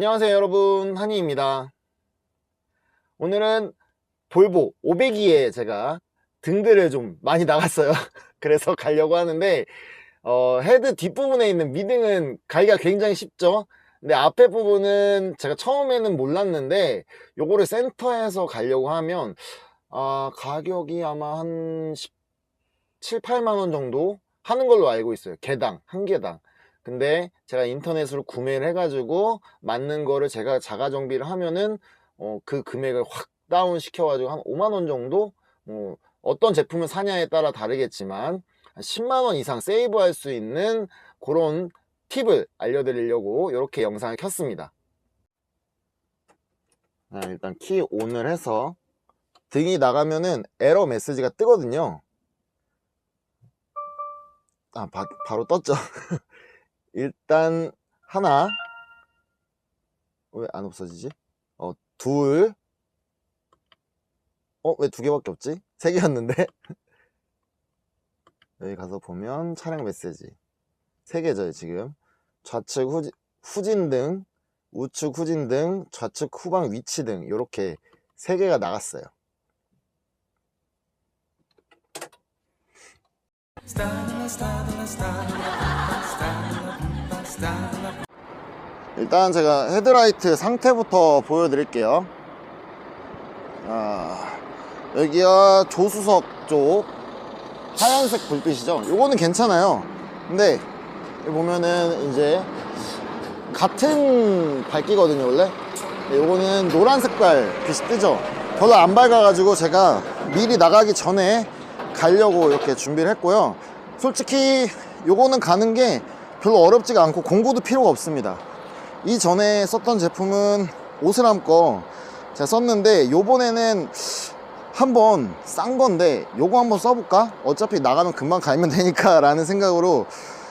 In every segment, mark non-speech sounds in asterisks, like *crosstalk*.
안녕하세요 여러분. 한이입니다. 오늘은 볼보 502에 제가 등들을 좀 많이 나갔어요. *laughs* 그래서 가려고 하는데 어, 헤드 뒷부분에 있는 미등은 가기가 굉장히 쉽죠? 근데 앞에 부분은 제가 처음에는 몰랐는데 요거를 센터에서 가려고 하면 아, 가격이 아마 한 17, 8만원 정도 하는 걸로 알고 있어요. 개당 한 개당 근데 제가 인터넷으로 구매를 해가지고 맞는 거를 제가 자가 정비를 하면은 어, 그 금액을 확 다운 시켜가지고 한 5만원 정도? 뭐 어떤 제품을 사냐에 따라 다르겠지만 한 10만원 이상 세이브할 수 있는 그런 팁을 알려드리려고 이렇게 영상을 켰습니다. 자, 일단 키 ON을 해서 등이 나가면은 에러 메시지가 뜨거든요. 아 바, 바로 떴죠 *laughs* 일단 하나. 왜 안 없어지지? 어, 둘. 어, 왜 두 개밖에 없지? 세 개였는데? *laughs* 여기 가서 보면 차량 메시지. 세 개죠 지금. 좌측 후진, 후진 등 우측 후진 등 좌측 후방 위치 등 이렇게 세 개가 나갔어요 일단 제가 헤드라이트 상태부터 보여드릴게요. 아, 여기가 조수석 쪽 하얀색 불빛이죠? 요거는 괜찮아요. 근데 보면은 이제 같은 밝기거든요 원래? 근데 요거는 노란 색깔 빛이 뜨죠? 별로 안 밝아가지고 제가 미리 나가기 전에 가려고 이렇게 준비를 했고요. 솔직히 요거는 가는 게 별로 어렵지가 않고 공부도 필요가 없습니다. 이전에 썼던 제품은 오스람 거 제가 썼는데 요번에는 한번 싼 건데 요거 한번 써볼까? 어차피 나가면 금방 갈면 되니까 라는 생각으로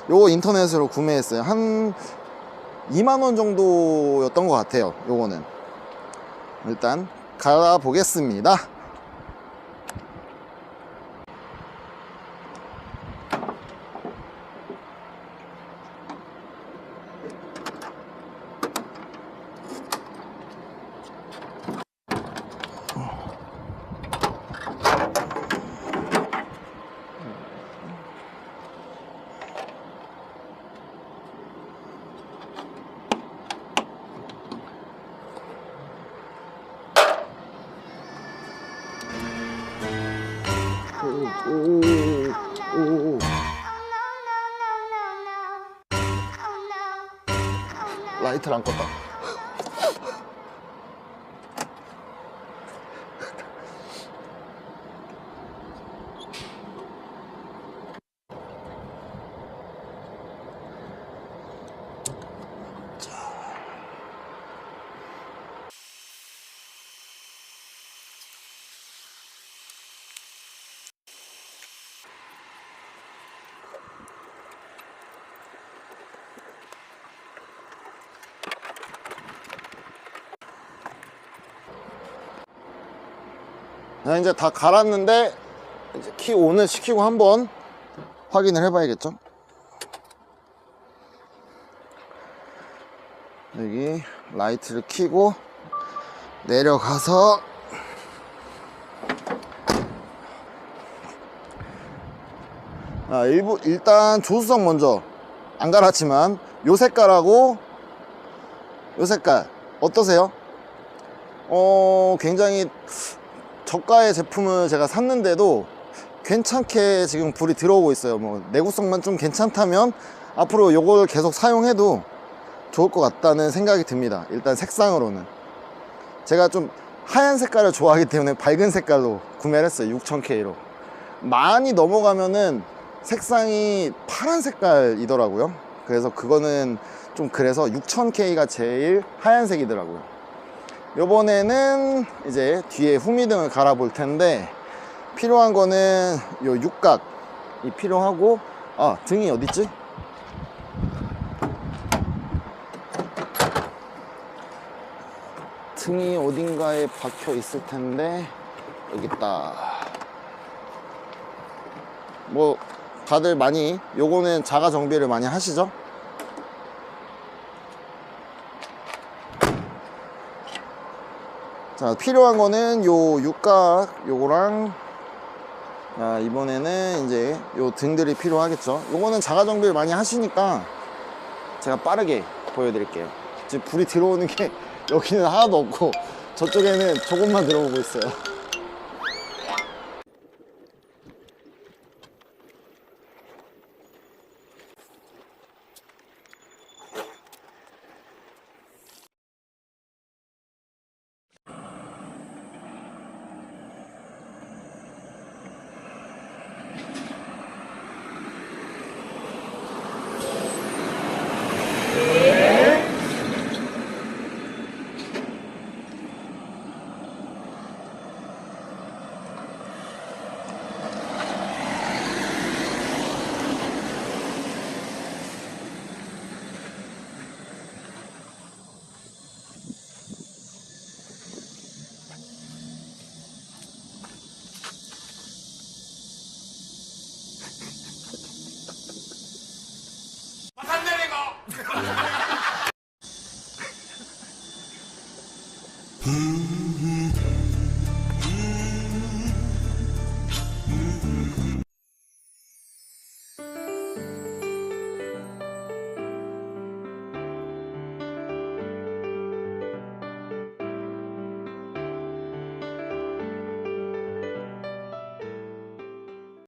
요거 인터넷으로 구매했어요. 한 2만원 정도였던 것 같아요 요거는. 일단 갈아보겠습니다 오오오오 라이트를 안 껐다 이제 다 갈았는데 이제 키 온을 시키고 한번 확인을 해봐야겠죠 여기 라이트를 켜고 내려가서 아, 일부, 일단 조수석 먼저 안 갈았지만 요 색깔하고 요 색깔 어떠세요? 어 굉장히 저가의 제품을 제가 샀는데도 괜찮게 지금 불이 들어오고 있어요. 뭐 내구성만 좀 괜찮다면 앞으로 요걸 계속 사용해도 좋을 것 같다는 생각이 듭니다. 일단 색상으로는. 제가 좀 하얀 색깔을 좋아하기 때문에 밝은 색깔로 구매를 했어요. 6000K로. 많이 넘어가면은 색상이 파란 색깔이더라고요. 그래서 그거는 좀 그래서 6000K가 제일 하얀색이더라고요 요번에는 이제 뒤에 후미등을 갈아 볼 텐데 필요한 거는 요 육각이 필요하고 아 등이 어딨지? 등이 어딘가에 박혀 있을 텐데 여기 있다 뭐 다들 많이 요거는 자가 정비를 많이 하시죠? 자, 필요한 거는 요 육각 요거랑 자, 이번에는 이제 요 등들이 필요하겠죠. 요거는 자가 정비를 많이 하시니까 제가 빠르게 보여드릴게요. 지금 불이 들어오는 게 *laughs* 여기는 하나도 없고 저쪽에는 조금만 들어오고 있어요. Hum.